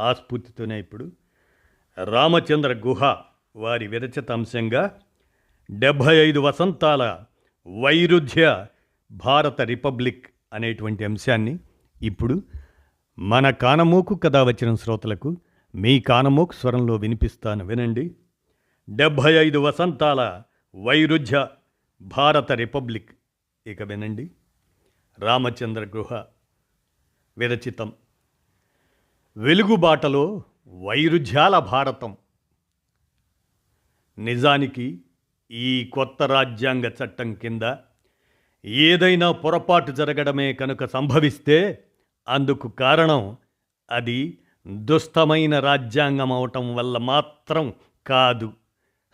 ఆస్ఫూర్తితోనే ఇప్పుడు రామచంద్ర గుహ వారి విరచిత అంశంగా డెబ్భై ఐదు వసంతాల వైరుధ్య భారత రిపబ్లిక్ అనేటువంటి అంశాన్ని ఇప్పుడు మన కానమోకు కథ వచ్చిన శ్రోతలకు మీ కానమోకు స్వరంలో వినిపిస్తాను వినండి. డెబ్భై ఐదు వసంతాల వైరుధ్య భారత రిపబ్లిక్. ఇక వినండి. రామచంద్ర గుహ విరచితం. వెలుగుబాటలో వైరుధ్యాల భారతం. నిజానికి ఈ కొత్త రాజ్యాంగ చట్టం కింద ఏదైనా పొరపాటు జరగడమే కనుక సంభవిస్తే అందుకు కారణం అది దుస్తమైన రాజ్యాంగం అవటం వల్ల మాత్రం కాదు.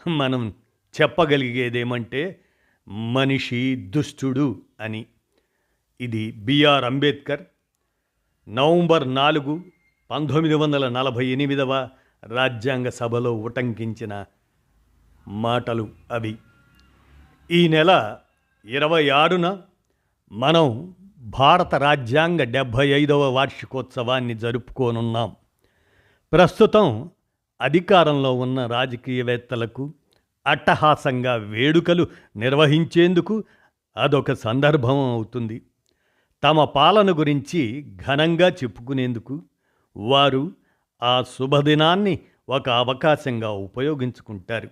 మనం చెప్పగలిగేదేమంటే మనిషి దుష్టుడు అని. ఇది బిఆర్ అంబేద్కర్ నవంబర్ నాలుగు పంతొమ్మిది వందల నలభై ఎనిమిదవ రాజ్యాంగ సభలో ఉటంకించిన మాటలు అవి. ఈ నెల ఇరవై ఆరున మనం భారత రాజ్యాంగ డెబ్భై ఐదవ వార్షికోత్సవాన్ని జరుపుకోనున్నాం. ప్రస్తుతం అధికారంలో ఉన్న రాజకీయవేత్తలకు అట్టహాసంగా వేడుకలు నిర్వహించేందుకు అదొక సందర్భం అవుతుంది. తమ పాలన గురించి ఘనంగా చెప్పుకునేందుకు వారు ఆ శుభదినాన్ని ఒక అవకాశంగా ఉపయోగించుకుంటారు.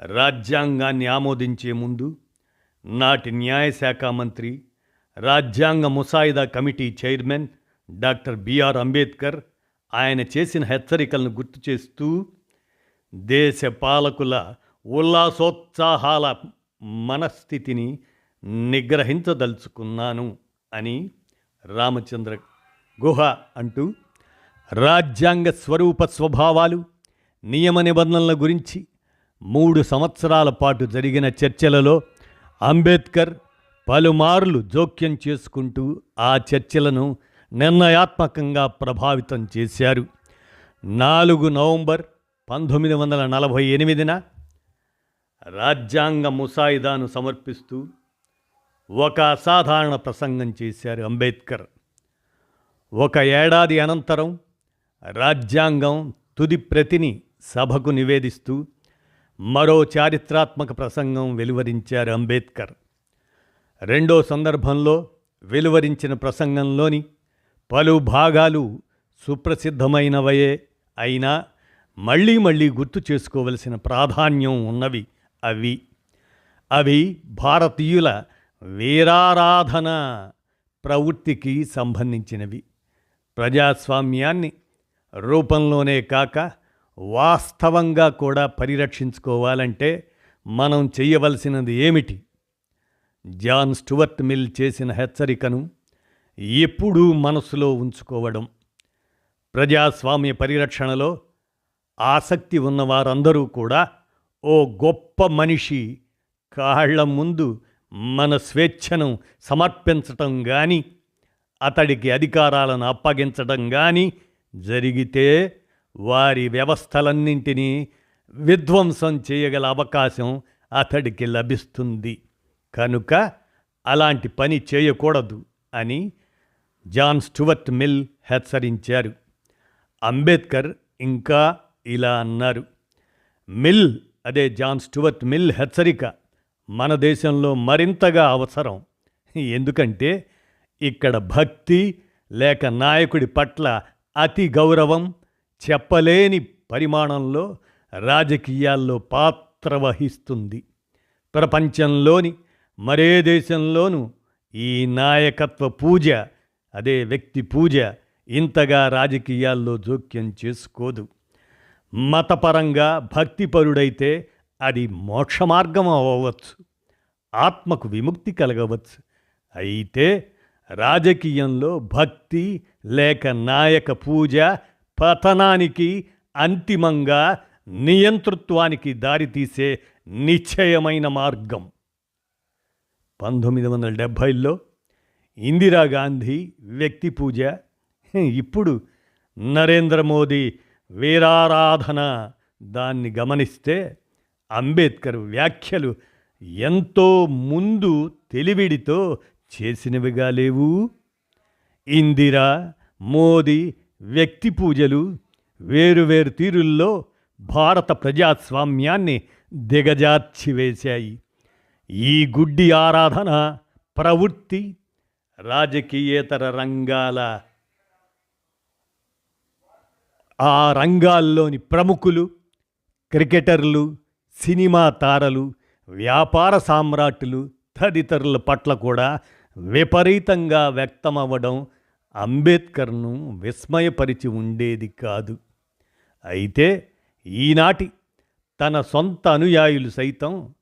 రాజ్యాంగాన్ని ఆమోదించే ముందు నాటి న్యాయశాఖ మంత్రి రాజ్యాంగ ముసాయిదా committee chairman doctor BR Ambedkar ఆయన చేసిన హెచ్చరికలను గుర్తు చేస్తూ దేశ పాలకుల ఉల్లాసోత్సాహాల మనస్థితిని నిగ్రహించదలుచుకున్నాను అని రామచంద్ర గుహ అంటూ రాజ్యాంగ స్వరూప స్వభావాలు నియమ నిబంధనల గురించి మూడు సంవత్సరాల పాటు జరిగిన చర్చలలో అంబేద్కర్ పలుమార్లు జోక్యం చేసుకుంటూ ఆ చర్చలను నిర్ణయాత్మకంగా ప్రభావితం చేశారు. నాలుగు నవంబర్ పంతొమ్మిది వందల నలభై ఎనిమిదిన రాజ్యాంగ ముసాయిదాను సమర్పిస్తూ ఒక అసాధారణ ప్రసంగం చేశారు అంబేద్కర్. ఒక ఏడాది అనంతరం రాజ్యాంగం తుది ప్రతిని సభకు నివేదిస్తూ మరో చారిత్రాత్మక ప్రసంగం వెలువరించారు అంబేద్కర్. రెండో సందర్భంలో వెలువరించిన ప్రసంగంలోని పలు భాగాలు సుప్రసిద్ధమైనవయే అయినా మళ్ళీ మళ్ళీ గుర్తు చేసుకోవలసిన ప్రాధాన్యం ఉన్నవి అవి. అవి భారతీయుల వీరారాధన ప్రవృత్తికి సంబంధించినవి. ప్రజాస్వామ్యాన్ని రూపంలోనే కాక వాస్తవంగా కూడా పరిరక్షించుకోవాలంటే మనం చేయవలసినది ఏమిటి? జాన్ స్టువర్ట్ మిల్ చేసిన హెచ్చరికను ఎప్పుడూ మనసులో ఉంచుకోవడం. ప్రజాస్వామ్య పరిరక్షణలో ఆసక్తి ఉన్నవారందరూ కూడా ఓ గొప్ప మనిషి కాళ్ళ ముందు మన స్వేచ్ఛను సమర్పించటం కానీ అతడికి అధికారాలను అప్పగించడం కానీ జరిగితే వారి వ్యవస్థలన్నింటినీ విధ్వంసం చేయగల అవకాశం అతడికి లభిస్తుంది. కనుక అలాంటి పని చేయకూడదు అని జాన్ స్టువర్ట్ మిల్ హెచ్చరించారు. అంబేద్కర్ ఇంకా ఇలా అన్నారు. మిల్ అదే జాన్ స్టువర్ట్ మిల్ హెచ్చరిక మన దేశంలో మరింతగా అవసరం. ఎందుకంటే ఇక్కడ భక్తి లేక నాయకుడి పట్ల అతి గౌరవం చెప్పలేని పరిమాణంలో రాజకీయాల్లో పాత్ర వహిస్తుంది. ప్రపంచంలోని మరే దేశంలోనూ ఈ నాయకత్వ పూజ అదే వ్యక్తి పూజ ఇంతగా రాజకీయాల్లో జోక్యం చేసుకోదు. మతపరంగా భక్తిపరుడైతే అది మోక్ష మార్గం అవ్వవచ్చు. ఆత్మకు విముక్తి కలగవచ్చు. అయితే రాజకీయంలో భక్తి లేక నాయక పూజ పతనానికి అంతిమంగా నియంతృత్వానికి దారితీసే నిశ్చయమైన మార్గం. పంతొమ్మిది వందల డెబ్భైలో ఇందిరాగాంధీ వ్యక్తి పూజ ఇప్పుడు నరేంద్ర మోదీ వీరారాధన. దాన్ని గమనిస్తే అంబేద్కర్ వ్యాఖ్యలు ఎంతో ముందు తెలివిడితో చేసినవిగా లేవు. ఇందిరా మోదీ వ్యక్తి పూజలు వేరువేరు తీరుల్లో భారత ప్రజాస్వామ్యాన్ని దిగజార్చివేశాయి ఈ గుడ్డి ఆరాధన ప్రవృత్తి రాజకీయేతర రంగాల ఆ రంగాల్లోని ప్రముఖులు క్రికెటర్లు సినిమా తారలు వ్యాపార సామ్రాట్లు తదితరుల పట్ల కూడా విపరీతంగా వ్యక్తమవ్వడం అంబేద్కర్ను విస్మయపరిచి ఉండేది కాదు. అయితే ఈనాటి తన సొంత అనుయాయులు సైతం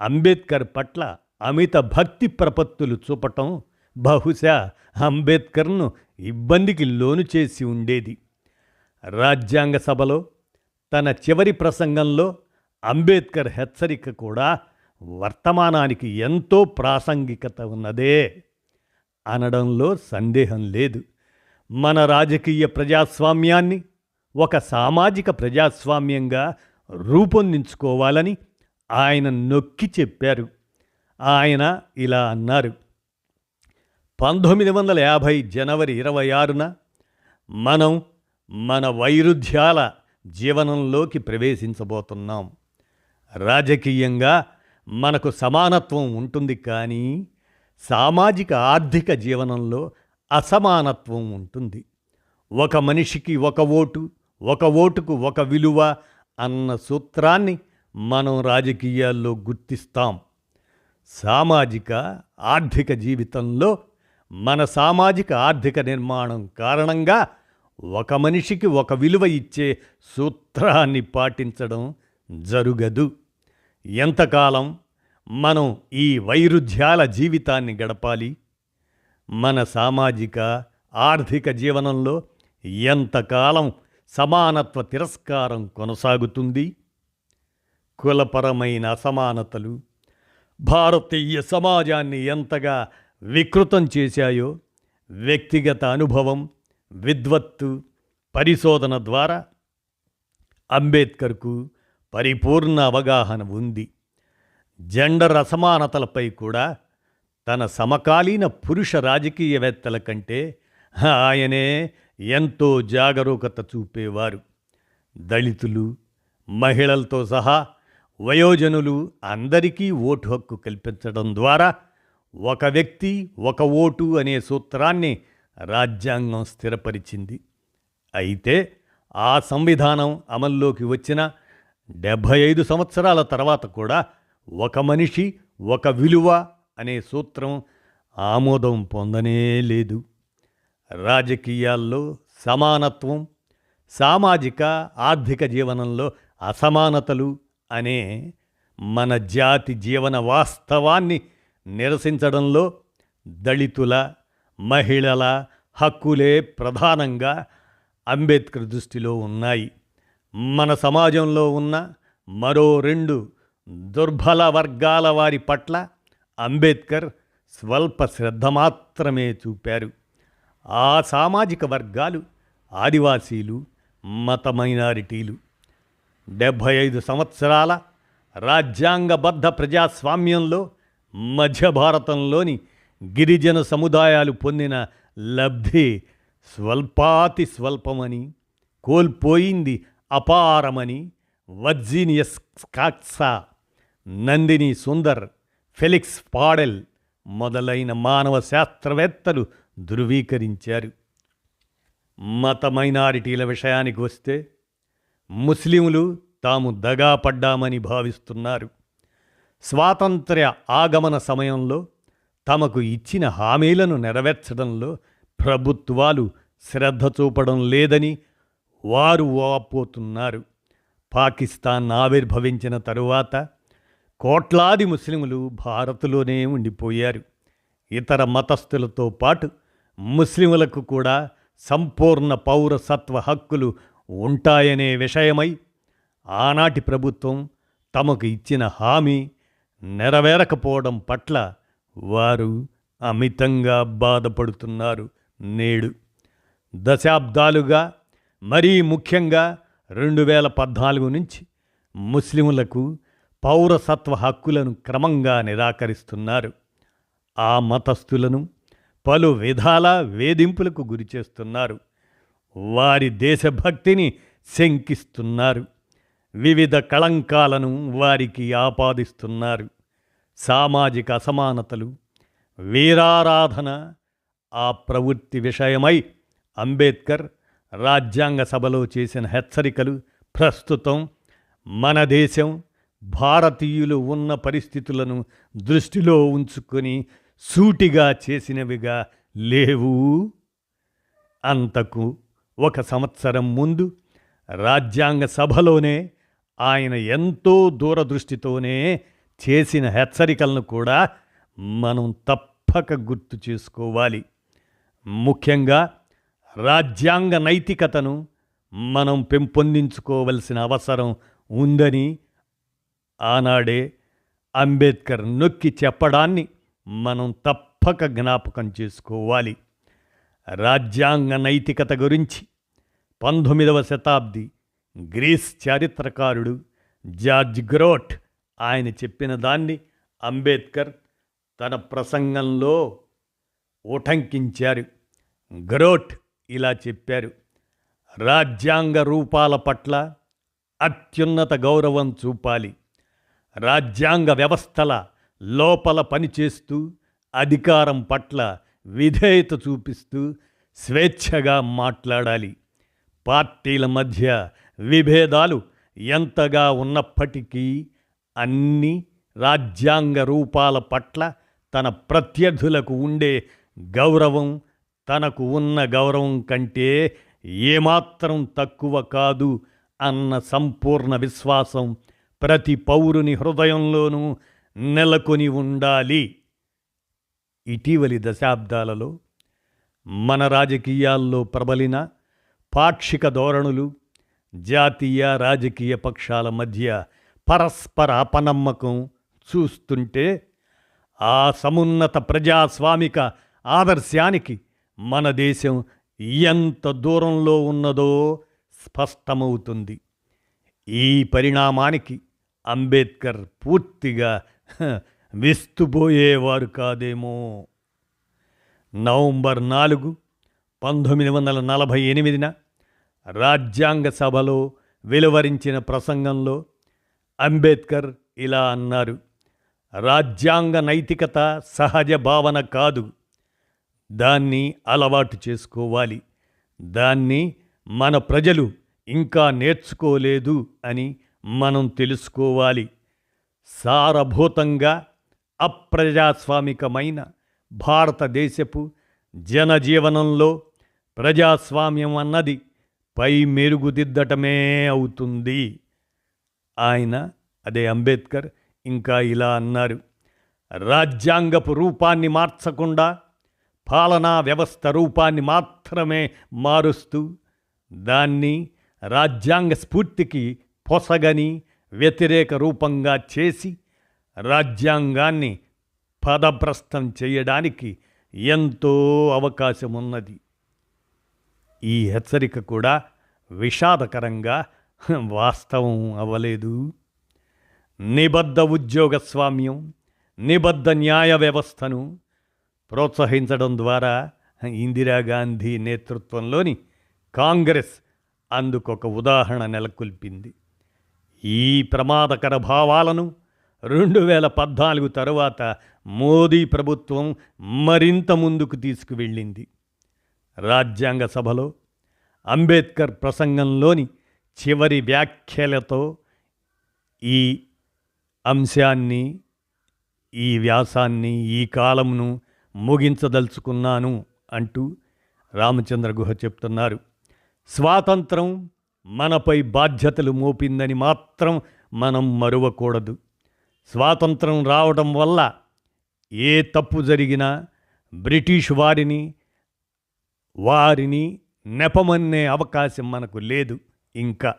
అంబేద్కర్ పట్ల అమిత భక్తి ప్రపత్తులు చూపటం బహుశా అంబేద్కర్ను ఇబ్బందికి లోను చేసి ఉండేది. రాజ్యాంగ సభలో తన చివరి ప్రసంగంలో అంబేద్కర్ హెచ్చరిక కూడా వర్తమానానికి ఎంతో ప్రాసంగికత ఉన్నదే అనడంలో సందేహం లేదు. మన రాజకీయ ప్రజాస్వామ్యాన్ని ఒక సామాజిక ప్రజాస్వామ్యంగా రూపొందించుకోవాలని ఆయన నొక్కి చెప్పారు. ఆయన ఇలా అన్నారు. పంతొమ్మిది వందల యాభై జనవరి ఇరవై ఆరున మనం మన వైరుధ్యాల జీవనంలోకి ప్రవేశించబోతున్నాం. రాజకీయంగా మనకు సమానత్వం ఉంటుంది కానీ సామాజిక ఆర్థిక జీవనంలో అసమానత్వం ఉంటుంది. ఒక మనిషికి ఒక ఓటు ఒక ఓటుకు ఒక విలువ అన్న సూత్రాన్ని మనం రాజకీయాల్లో గుర్తిస్తాం. సామాజిక ఆర్థిక జీవితంలో మన సామాజిక ఆర్థిక నిర్మాణం కారణంగా ఒక మనిషికి ఒక విలువ ఇచ్చే సూత్రాన్ని పాటించడం జరుగదు. ఎంతకాలం మనం ఈ వైరుధ్యాల జీవితాన్ని గడపాలి? మన సామాజిక ఆర్థిక జీవనంలో ఎంతకాలం సమానత్వ తిరస్కారం కొనసాగుతుంది? కులపరమైన అసమానతలు భారతీయ సమాజాన్ని ఎంతగా వికృతం చేశాయో వ్యక్తిగత అనుభవం విద్వత్తు పరిశోధన ద్వారా అంబేద్కర్కు పరిపూర్ణ అవగాహన ఉంది. జెండర్ అసమానతలపై కూడా తన సమకాలీన పురుష రాజకీయవేత్తల కంటే ఆయనే ఎంతో జాగరూకత చూపేవారు. దళితులు మహిళలతో సహా వయోజనులు అందరికీ ఓటు హక్కు కల్పించడం ద్వారా ఒక వ్యక్తి ఒక ఓటు అనే సూత్రాన్ని రాజ్యాంగం స్థిరపరిచింది. అయితే ఆ సంవిధానం అమల్లోకి వచ్చిన డెబ్భై ఐదు సంవత్సరాల తర్వాత కూడా ఒక మనిషి ఒక విలువ అనే సూత్రం ఆమోదం పొందనే లేదు. రాజకీయాల్లో సమానత్వం సామాజిక ఆర్థిక జీవనంలో అసమానతలు అనే మన జాతి జీవన వాస్తవాన్ని నిరసించడంలో దళితుల మహిళల హక్కులే ప్రధానంగా అంబేద్కర్ దృష్టిలో ఉన్నాయి. మన సమాజంలో ఉన్న మరో రెండు దుర్బల వర్గాల వారి పట్ల అంబేద్కర్ స్వల్ప శ్రద్ధ మాత్రమే చూపారు. ఆ సామాజిక వర్గాలు ఆదివాసీలు మత మైనారిటీలు. డెబ్భై ఐదు సంవత్సరాల రాజ్యాంగబద్ధ ప్రజాస్వామ్యంలో మధ్య భారతంలోని గిరిజన సముదాయాలు పొందిన లబ్ధి స్వల్పాతి స్వల్పమని కోల్పోయింది అపారమని వర్జీనియస్ స్కాక్సా నందిని సుందర్ ఫెలిక్స్ పాడెల్ మొదలైన మానవ శాస్త్రవేత్తలు ధృవీకరించారు. మత మైనారిటీల విషయానికి వస్తే ముస్లింలు తాము దగా పడ్డామని భావిస్తున్నారు. స్వాతంత్ర్య ఆగమన సమయంలో తమకు ఇచ్చిన హామీలను నెరవేర్చడంలో ప్రభుత్వాలు శ్రద్ధ చూపడం లేదని వారు ఓపోతున్నారు పాకిస్తాన్ ఆవిర్భవించిన తరువాత కోట్లాది ముస్లింలు భారత్లోనే ఉండిపోయారు. ఇతర మతస్థులతో పాటు ముస్లింలకు కూడా సంపూర్ణ పౌరసత్వ హక్కులు ఉంటాయనే విషయమై ఆనాటి ప్రభుత్వం తమకు ఇచ్చిన హామీ నెరవేరకపోవడం పట్ల వారు అమితంగా బాధపడుతున్నారు నేడు. దశాబ్దాలుగా మరీ ముఖ్యంగా రెండు వేల పద్నాలుగు నుంచి ముస్లింలకు పౌరసత్వ హక్కులను క్రమంగా నిరాకరిస్తున్నారు. ఆ మతస్థులను పలు విధాల వేధింపులకు గురిచేస్తున్నారు. వారి దేశభక్తిని శంకిస్తున్నారు. వివిధ కళంకాలను వారికి ఆపాదిస్తున్నారు. సామాజిక అసమానతలు వీరారాధన ఆ ప్రవృత్తి విషయమై అంబేద్కర్ రాజ్యాంగ సభలో చేసిన హెచ్చరికలు ప్రస్తుతం మన దేశం భారతీయులు ఉన్న పరిస్థితులను దృష్టిలో ఉంచుకొని సూటిగా చేసినవిగా లేవు. అంతకు ఒక సంవత్సరం ముందు రాజ్యాంగ సభలోనే ఆయన ఎంతో దూరదృష్టితోనే చేసిన హెచ్చరికలను కూడా మనం తప్పక గుర్తు చేసుకోవాలి. ముఖ్యంగా రాజ్యాంగ నైతికతను మనం పెంపొందించుకోవలసిన అవసరం ఉందని ఆనాడే అంబేద్కర్ నొక్కి చెప్పడాన్ని మనం తప్పక జ్ఞాపకం చేసుకోవాలి. రాజ్యాంగ నైతికత గురించి పంతొమ్మిదవ శతాబ్ది గ్రీస్ చారిత్రకారుడు జార్జ్ గ్రోట్ ఆయన చెప్పిన దాన్ని అంబేద్కర్ తన ప్రసంగంలో ఉటంకించారు. గ్రోట్ ఇలా చెప్పారు. రాజ్యాంగ రూపాల పట్ల అత్యున్నత గౌరవం చూపాలి. రాజ్యాంగ వ్యవస్థల లోపల పనిచేస్తూ అధికారం పట్ల విధేయత చూపిస్తూ స్వేచ్ఛగా మాట్లాడాలి. పార్టీల మధ్య విభేదాలు ఎంతగా ఉన్నప్పటికీ అన్ని రాజ్యాంగ రూపాల పట్ల తన ప్రత్యర్థులకు ఉండే గౌరవం తనకు ఉన్న గౌరవం కంటే ఏమాత్రం తక్కువ కాదు అన్న సంపూర్ణ విశ్వాసం ప్రతి పౌరుని హృదయంలోనూ నెలకొని ఉండాలి. ఇటీవలి దశాబ్దాలలో మన రాజకీయాల్లో ప్రబలిన పాక్షిక ధోరణులు జాతీయ రాజకీయ పక్షాల మధ్య పరస్పర అపనమ్మకం చూస్తుంటే ఆ సమున్నత ప్రజాస్వామిక ఆదర్శానికి మన దేశం ఎంత దూరంలో ఉన్నదో స్పష్టమవుతుంది. ఈ పరిణామానికి అంబేద్కర్ పూర్తిగా విస్తుపోయేవారు కాదేమో. నవంబర్ నాలుగు పంతొమ్మిది వందల నలభై ఎనిమిదిన రాజ్యాంగ సభలో వెలువరించిన ప్రసంగంలో అంబేద్కర్ ఇలా అన్నారు రాజ్యాంగ నైతికత సహజ భావన కాదు. దాన్ని అలవాటు చేసుకోవాలి. దాన్ని మన ప్రజలు ఇంకా నేర్చుకోలేదు అని మనం తెలుసుకోవాలి. సారభూతంగా అప్రజాస్వామికమైన భారతదేశపు జనజీవనంలో ప్రజాస్వామ్యం అన్నది పై మెరుగుదిద్దటమే అవుతుంది. ఆయన అదే అంబేద్కర్ ఇంకా ఇలా అన్నారు. రాజ్యాంగపు రూపాన్ని మార్చకుండా పాలనా వ్యవస్థ రూపాన్ని మాత్రమే మారుస్తూ దాన్ని రాజ్యాంగ స్ఫూర్తికి పొసగని వ్యతిరేక రూపంగా చేసి రాజ్యాంగాన్ని పదభ్రష్టం చేయడానికి ఎంతో అవకాశం ఉన్నది ఈ హెచ్చరిక కూడా విషాదకరంగా వాస్తవం అవ్వలేదు. నిబద్ధ ఉద్యోగస్వామ్యం నిబద్ధ న్యాయ వ్యవస్థను ప్రోత్సహించడం ద్వారా ఇందిరాగాంధీ నేతృత్వంలోని కాంగ్రెస్ అందుకొక ఉదాహరణ నెలకొల్పింది. ఈ ప్రమాదకర భావాలను రెండు వేల పద్నాలుగు తరువాత మోదీ ప్రభుత్వం మరింత ముందుకు తీసుకువెళ్ళింది. రాజ్యాంగ సభలో అంబేద్కర్ ప్రసంగంలోని చివరి వ్యాఖ్యలతో ఈ అంశాన్ని ఈ వ్యాసాన్ని ఈ కాలంను ముగించదలుచుకున్నాను అంటూ రామచంద్ర గుహ చెప్తున్నారు. స్వాతంత్రం మనపై బాధ్యతలు మోపిందని మాత్రం మనం మరువకూడదు. స్వాతంత్రం రావడం వల్ల ఏ తప్పు జరిగినా బ్రిటిష్ వారిని వారిని నెపమన్నే అవకాశం మనకు లేదు ఇంకా.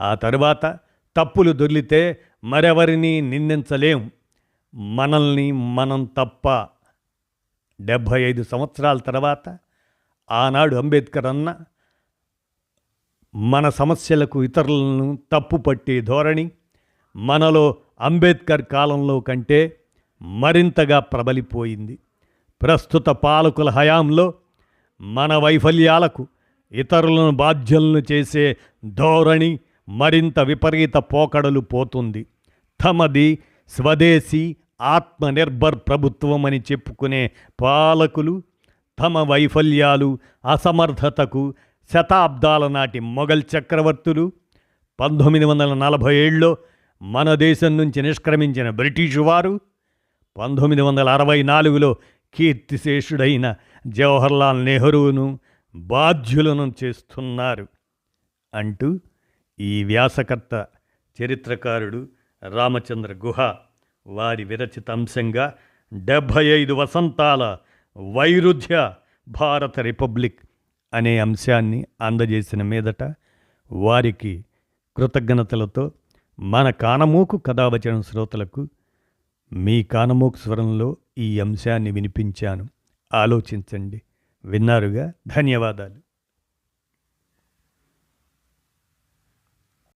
ఆ తరువాత తప్పులు దొర్లితే మరెవరిని నిందించలేం. మనల్ని మనం తప్ప డెబ్భై ఐదు సంవత్సరాల తర్వాత ఆనాడు అంబేద్కర్ అన్న మన సమస్యలకు ఇతరులను తప్పు పట్టే ధోరణి మనలో అంబేద్కర్ కాలంలో కంటే మరింతగా ప్రబలిపోయింది. ప్రస్తుత పాలకుల హయాంలో మన వైఫల్యాలకు ఇతరులను బాధ్యులను చేసే ధోరణి మరింత విపరీత పోకడలు పోతుంది. తమది స్వదేశీ ఆత్మనిర్భర్ ప్రభుత్వం అని చెప్పుకునే పాలకులు తమ వైఫల్యాలు అసమర్థతకు శతాబ్దాల నాటి మొఘల్ చక్రవర్తులు పంతొమ్మిది వందల నలభై ఏళ్ళలో మన దేశం నుంచి నిష్క్రమించిన బ్రిటిషు వారు పంతొమ్మిది వందల అరవై నాలుగులో కీర్తిశేషుడైన జవహర్లాల్ నెహ్రూను బాధ్యులను చేస్తున్నారు అంటూ ఈ వ్యాసకర్త చరిత్రకారుడు రామచంద్ర గుహ. వారి విరచిత అంశంగా డెబ్భై ఐదు వసంతాల వైరుధ్య భారత రిపబ్లిక్ అనే అంశాన్ని అందజేసిన మీదట వారికి కృతజ్ఞతలతో మన కానమూకు కథావచన శ్రోతలకు మీ కానమూకు స్వరంలో ఈ అంశాన్ని వినిపించాను. ఆలోచించండి. విన్నారుగా? ధన్యవాదాలు.